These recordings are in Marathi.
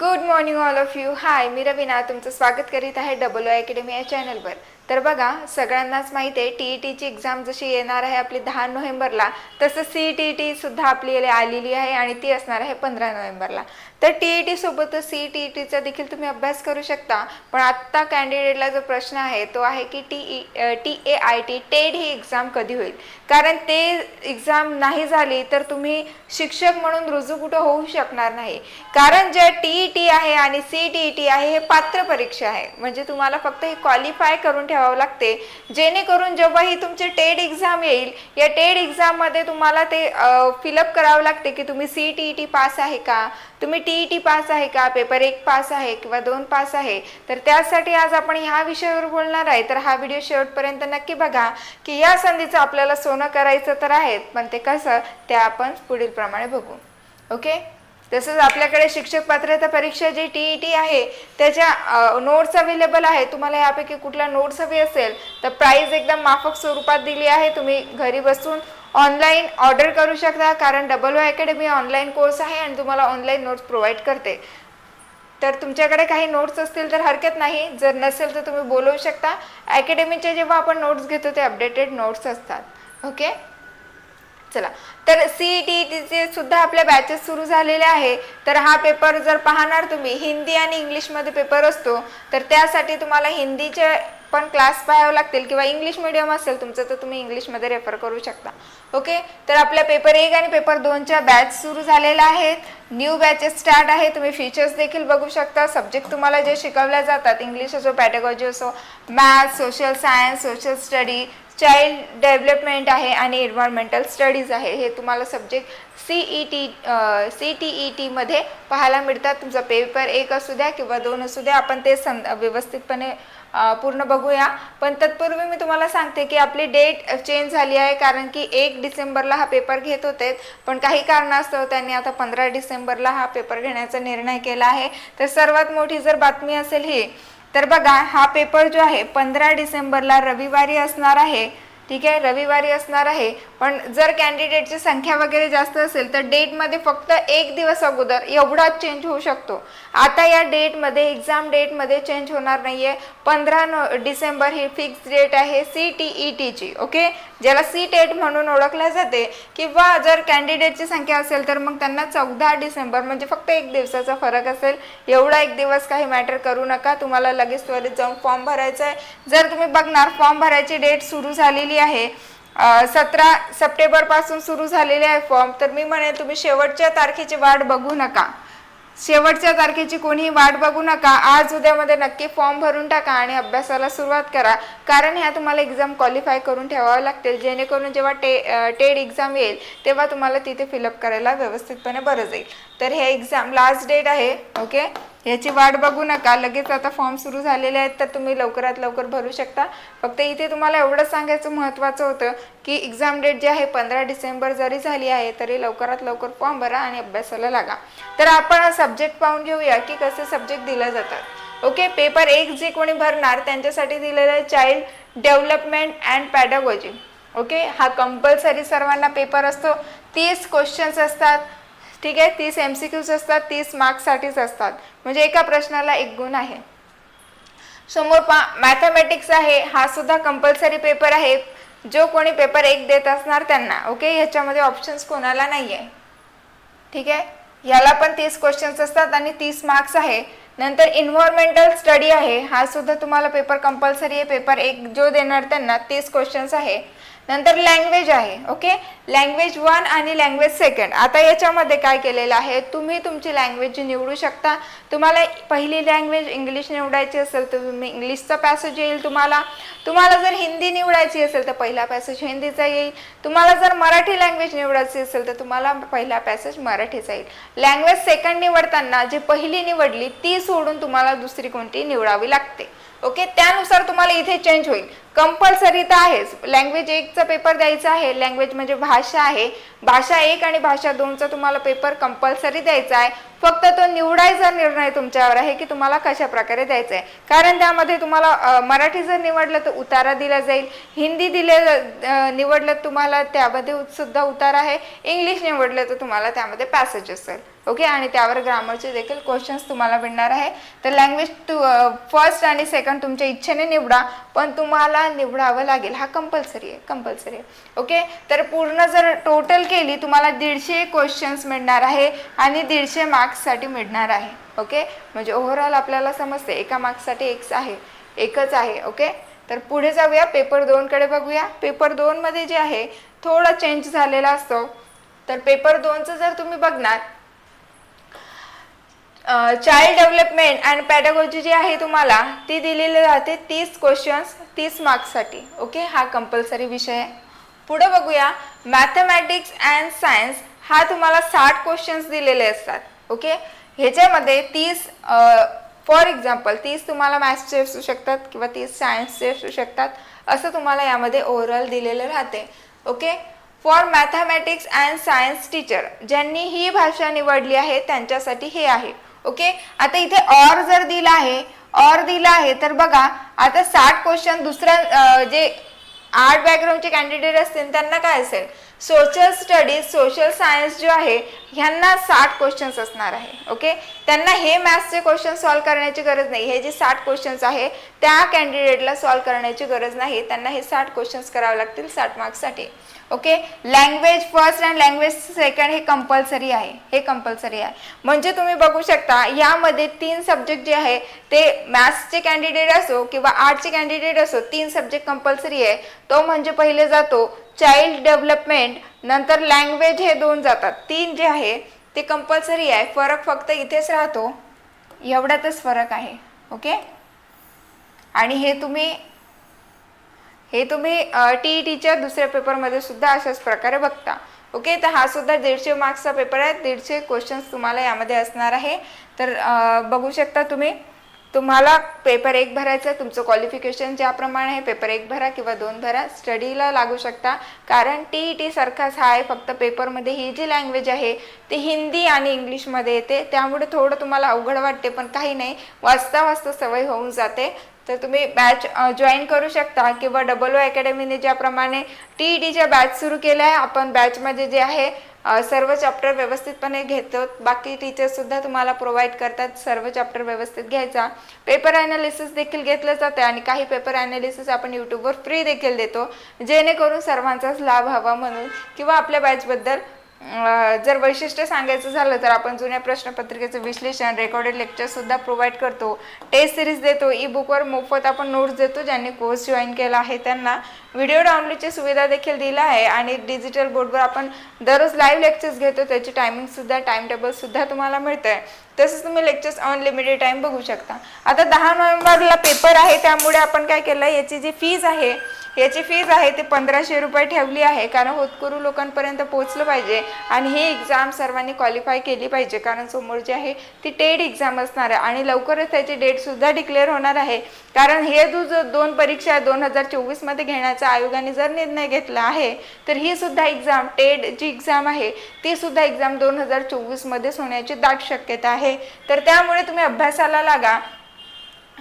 Good morning all of you hi मी रवीना. तुमचं स्वागत करीत आहे डबल ओ अकॅडमी या चॅनलवर तर बघा सगळ्यांनाच माहिती आहे टी ई टीची एक्झाम जशी येणार आहे आपली दहा नोव्हेंबरला तसं सी टी ई टी सुद्धा आपली आलेली आहे आणि ती असणार आहे पंधरा नोव्हेंबरला तर टी ई टी सोबतच सी टी ई टीचा देखील तुम्ही अभ्यास करू शकता पण आत्ता कॅन्डिडेटला जो प्रश्न आहे तो आहे की T E T A I T Ted ही एक्झाम कधी होईल कारण ते एक्झाम नाही झाली तर तुम्ही शिक्षक म्हणून रुजू कुठं होऊ शकणार नाही कारण ज्या टी ई टी आहे आणि सी टी ई टी आहे हे पात्र परीक्षा आहे म्हणजे तुम्हाला फक्त हे क्वालिफाय करून ठेवा ठेवावं लागते. जेणेकरून जेव्हा ही तुमची टेड एक्झाम येईल या टेड एक्झाममध्ये तुम्हाला ते फिलअप करावं लागते की तुम्ही C T E T pass आहे का? तुम्ही टी ई टी पास आहे का? पेपर एक पास आहे किंवा दोन पास आहे? तर त्यासाठी आज आपण ह्या विषयावर बोलणार आहे. तर हा व्हिडिओ शेवटपर्यंत नक्की बघा की या संधीचं आपल्याला सोनं करायचं तर आहे पण ते कसं? ते आपण पुढील प्रमाणे बघू. ओके तसंच आपल्याकडे शिक्षक पात्रता परीक्षा जी टी ई टी आहे त्याच्या नोट्स अवेलेबल आहे तुम्हाला यापैकी कुठल्या नोट्स हवी असेल तर प्राईस एकदम माफक स्वरूपात दिली आहे. तुम्ही घरी बसून ऑनलाईन ऑर्डर करू शकता कारण double O academy online course आहे आणि तुम्हाला ऑनलाईन नोट्स प्रोव्हाइड करते. तर तुमच्याकडे काही नोट्स असतील तर हरकत नाही. जर नसेल तर तुम्ही बोलवू शकता. अकॅडमीचे जेव्हा आपण नोट्स घेतो ते अपडेटेड नोट्स असतात. ओके चला. तर सी टी टीचे सुद्धा आपल्या बॅचेस सुरू झालेले आहे. तर हा पेपर जर पाहणार तुम्ही हिंदी आणि इंग्लिशमध्ये पेपर असतो तर त्यासाठी तुम्हाला हिंदीच्या पण क्लास पाहावे लागतील किंवा इंग्लिश मिडियम असेल तुमचं तर तुम्ही इंग्लिशमध्ये रेफर करू शकता. ओके तर आपल्या पेपर एक आणि पेपर दोनच्या बॅच सुरू झालेल्या आहेत न्यू बॅचेस स्टार्ट आहे. तुम्ही फीचर्स देखील बघू शकता. सब्जेक्ट तुम्हाला जे शिकवल्या जातात इंग्लिश असो पॅटेगॉजी असो maths social science social study child development आहे आणि एन्व्हायरमेंटल स्टडीज आहे. हे तुम्हाला subject C E T C T E टीमध्ये पाहायला मिळतात. तुमचा पेपर एक असू द्या किंवा दोन असू द्या आपण ते सं व्यवस्थितपणे पूर्ण बघूया. पण तत्पूर्वी मी तुम्हाला सांगते की आपली डेट चेंज झाली आहे कारण की एक डिसेंबरला हा पेपर घेत होते. पण काही कारणास्तव त्यांनी आता पंधरा डिसेंबरला हा पेपर घेण्याचा निर्णय केला आहे. तर सर्वात मोठी जर बातमी असेल ही तर बघा हा पेपर जो आहे पंधरा डिसेंबरला रविवारी असणार आहे. ठीक आहे? रविवारी असणार आहे. पण जर कॅन्डिडेटची संख्या वगैरे जास्त असेल तर डेटमध्ये फक्त एक दिवस अगोदर एवढाच चेंज होऊ शकतो. आता या डेटमध्ये एक्झाम डेटमध्ये चेंज होणार नाही आहे पंधरा नो डिसेंबर ही फिक्स डेट आहे सी टी ई टीची ओके? ज्याला सी टेट म्हणून ओळखल्या जाते किंवा जर कॅन्डिडेटची संख्या असेल तर मग त्यांना चौदा डिसेंबर म्हणजे फक्त एक दिवसाचा फरक असेल. एवढा एक दिवस काही मॅटर करू नका तुम्हाला लगेच त्वरित जाऊन फॉर्म भरायचा आहे जर तुम्ही बघणार फॉर्म भरायची डेट सुरू झालेली आहे सतरा सप्टेंबरपासून सुरू झालेले आहे फॉर्म. तर मी म्हणेन तुम्ही शेवटच्या तारखेची वाट बघू नका. शेवटच्या तारखेची कोणीही वाट बघू नका. आज उद्यामध्ये नक्की फॉर्म भरून टाका आणि अभ्यासाला सुरुवात करा. कारण ह्या तुम्हाला एक्झाम क्वालिफाय करून ठेवावं लागतील. जेणेकरून जेव्हा टे टेड एक्झाम येईल तेव्हा तुम्हाला तिथे फिलअप करायला व्यवस्थितपणे बरं जाईल. तर हे एक्झाम लास्ट डेट आहे ओके याची वाट बघू नका. लगेच आता फॉर्म सुरू झालेले आहेत तर तुम्ही लवकरात लवकर भरू शकता. फक्त इथे तुम्हाला एवढं सांगायचं महत्त्वाचं होतं की एक्झाम डेट जी आहे पंधरा डिसेंबर जरी झाली आहे तरी लवकरात लवकर फॉर्म भरा आणि अभ्यासाला लागा. तर आपण सब्जेक्ट पाहून घेऊया की कसे सब्जेक्ट दिले जातात. ओके पेपर एक जे कोणी भरणार त्यांच्यासाठी दिलेलं आहे child development and pedagogy okay हा कंपल्सरी सर्वांना पेपर असतो. तीस क्वेश्चन्स असतात. ठीक आहे तीस एम सी क्यूज असतात तीस मार्क्ससाठीच असतात. म्हणजे एका प्रश्नाला एक गुण आहे. समोर पा मॅथमॅटिक्स आहे हा सुद्धा कंपल्सरी पेपर आहे. जो कोणी पेपर एक देत असणार त्यांना ओके ह्याच्यामध्ये ऑप्शन्स कोणाला नाही आहे ठीक आहे? याला पण तीस क्वेश्चन्स असतात आणि तीस मार्क्स आहे. नंतर इन्व्हायरमेंटल स्टडी आहे. हा सुद्धा तुम्हाला पेपर कंपल्सरी आहे. पेपर एक जो देणार त्यांना तीस क्वेश्चन्स आहे. नंतर लँग्वेज आहे. ओके लँग्वेज वन आणि लँग्वेज सेकंड आता याच्यामध्ये काय केलेलं आहे? तुम्ही तुमची लँग्वेज निवडू शकता. तुम्हाला पहिली लँग्वेज इंग्लिश निवडायची असेल तर तुम्ही इंग्लिशचा पॅसेज येईल तुम्हाला. तुम्हाला जर हिंदी निवडायची असेल तर पहिला पॅसेज हिंदीचा येईल. तुम्हाला जर मराठी लँग्वेज निवडायची असेल तर तुम्हाला पहिला पॅसेज मराठीचा येईल. लँग्वेज सेकंड निवडताना जी पहिली निवडली ती सोडून तुम्हाला दुसरी कोणती निवडावी लागते. ओके त्यानुसार तुम्हाला इथे चेंज होईल. कंपल्सरी तर आहेच. लँग्वेज एकचा पेपर द्यायचा आहे. लँग्वेज म्हणजे भाषा आहे. भाषा एक आणि भाषा दोनचा तुम्हाला पेपर कंपल्सरी द्यायचा आहे. फक्त तो निवडायचा निर्णय तुमच्यावर आहे की तुम्हाला कशा प्रकारे द्यायचा आहे कारण त्यामध्ये तुम्हाला मराठी जर निवडलं तर उतारा दिला जाईल. हिंदी दिले निवडलं तर तुम्हाला त्यामध्ये सुद्धा उतारा आहे. इंग्लिश निवडलं तर तुम्हाला त्यामध्ये पॅसेज असेल ओके आणि त्यावर ग्रामरचे देखील क्वेश्चन्स तुम्हाला मिळणार आहे. तर लँग्वेज टू फर्स्ट आणि सेकंड तुमच्या इच्छेने निवडा पण तुम्हाला निवडावं लागेल. हा कंपल्सरी आहे कंपल्सरी आहे. ओके तर पूर्ण जर टोटल केली तुम्हाला दीडशे क्वेश्चन्स मिळणार आहे आणि दीडशे मार्क्ससाठी मिळणार आहे. ओके म्हणजे ओव्हरऑल आपल्याला समजते एका मार्क्ससाठी एक्स आहे एकच आहे. ओके तर पुढे जाऊया पेपर दोनकडे बघूया. पेपर दोनमध्ये जे आहे थोडा चेंज झालेला असतो. तर पेपर दोनचं जर तुम्ही बघणार चाइल्ड डेव्हलपमेंट अँड पॅडागॉजी जी आहे तुम्हाला ती दिलेली राहते तीस क्वेश्चन्स तीस मार्क्ससाठी ओके हा कंपल्सरी विषय आहे. पुढं बघूया. मॅथमॅटिक्स अँड सायन्स हा तुम्हाला साठ क्वेश्चन्स दिलेले असतात. ओके ह्याच्यामध्ये तीस फॉर एक्झाम्पल तीस तुम्हाला मॅथ्सचे असू शकतात किंवा तीस सायन्सचे असू शकतात. असं तुम्हाला यामध्ये ओव्हरऑल दिलेलं राहते. Okay for mathematics and science teacher ज्यांनी ही भाषा निवडली आहे त्यांच्यासाठी हे आहे. ओके आता इथे ऑर जर दिला आहे ऑर दिला आहे तर बघा आता साठ क्वेश्चन दुसऱ्या जे आर्ट बॅकग्राऊंडचे कॅन्डिडेट असतील त्यांना काय असेल? सोशल स्टडीज सोशल सायन्स जो आहे ह्यांना साठ क्वेश्चन्स असणार आहे. ओके त्यांना हे मॅथ्सचे क्वेश्चन सॉल्व करण्याची गरज नाही. हे जे साठ क्वेश्चन्स आहे त्या कॅन्डिडेटला सॉल्व करण्याची गरज नाही. त्यांना हे साठ क्वेश्चन्स करावे लागतील साठ मार्क्ससाठी okay language first and language second हे कंपल्सरी आहे. हे कंपल्सरी आहे. म्हणजे तुम्ही बघू शकता यामध्ये तीन सब्जेक्ट जे आहे ते मॅथ्सचे कॅन्डिडेट असो किंवा आर्टचे कॅन्डिडेट असो तीन सब्जेक्ट कंपल्सरी आहे. तो म्हणजे पहिले जातो चाइल्ड डेव्हलपमेंट नंतर लँग्वेज हे दोन जातात. तीन जे आहे ते कंपल्सरी आहे. फरक फक्त इथेच राहतो. एवढ्यातच फरक आहे. ओके? आणि हे तुम्ही हे तुम्ही टी ई टीच्या दुसऱ्या पेपरमध्ये सुद्धा अशाच प्रकारे बघता. ओके? तर हा सुद्धा दीडशे मार्क्सचा पेपर आहे. दीडशे क्वेश्चन्स तुम्हाला यामध्ये असणार आहे. तर बघू शकता तुम्ही. तुम्हाला पेपर एक भरायचं आहे तुमचं क्वालिफिकेशन ज्याप्रमाणे आहे पेपर एक भरा किंवा दोन भरा. स्टडीला लागू शकता. कारण टी ई टी सारखाच हा आहे फक्त पेपरमध्ये ही जी लँग्वेज आहे ती हिंदी आणि इंग्लिशमध्ये येते. त्यामुळे थोडं तुम्हाला अवघड वाटते पण काही नाही. वाचता वाचता सवय होऊन जाते. तर तुम्ही बॅच जॉईन करू शकता किंवा डबल ओ अकॅडमीने ज्याप्रमाणे टी ई टीच्या बॅच सुरू केल्या आहे आपण बॅचमध्ये जे आहे सर्व चॅप्टर व्यवस्थितपणे घेतो. बाकी टीचर्ससुद्धा तुम्हाला प्रोव्हाइड करतात. सर्व चॅप्टर व्यवस्थित घ्यायचा. पेपर ॲनालिसिस देखील घेतलं जाते आणि काही पेपर ॲनालिसिस आपण यूट्यूबवर फ्री देखील देतो. जेणेकरून सर्वांचाच लाभ हवा म्हणून किंवा आपल्या बॅचबद्दल जर वैशिष्ट्य सांगायचं झालं तर आपण जुन्या प्रश्नपत्रिकेचं विश्लेषण रेकॉर्डेड लेक्चर सुद्धा प्रोव्हाइड करतो. टेस्ट सिरीज देतो. ई बुकवर मोफत आपण नोट्स देतो. ज्यांनी कोर्स जॉईन केला आहे त्यांना. व्हिडिओ डाउनलोडची सुविधा देखील दिला आहे आणि डिजिटल बोर्डवर आपण दररोज लाईव्ह लेक्चर्स घेतो त्याची टायमिंगसुद्धा टाइम टेबलसुद्धा तुम्हाला मिळतं आहे तसंच तुम्ही लेक्चर्स अनलिमिटेड टाइम बघू शकता. आता दहा नोव्हेंबरला पेपर आहे त्यामुळे आपण काय केलं याची जी फीज आहे याची फीज आहे ती पंधराशे रुपये ठेवली आहे कारण होतकरू लोकांपर्यंत पोहोचलं पाहिजे आणि ही एक्झाम सर्वांनी क्वालिफाय केली पाहिजे कारण समोर जी आहे ती टेड एक्झाम असणार आहे आणि लवकरच त्याची डेट सुद्धा डिक्लेअर होणार आहे. कारण हे जो जो दोन परीक्षा दोन हजार चोवीसमध्ये घेण्याचा आयोगाने जर निर्णय घेतला आहे तर ही सुद्धा एक्झाम टेड जी एक्झाम आहे ती सुद्धा एक्झाम दोन हजार चोवीसमध्येच होण्याची दाट शक्यता आहे. तर त्यामुळे तुम्ही अभ्यासाला लागा.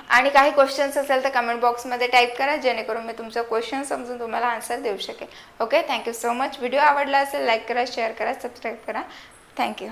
आणि काही क्वेश्चन्स असेल तर कमेंट बॉक्समध्ये टाईप करा जेणेकरून मी तुमचं क्वेश्चन समजून तुम्हाला आन्सर देऊ शकेल okay thank you so much video आवडला असेल लाईक करा शेअर करा सबस्क्राईब करा. थँक्यू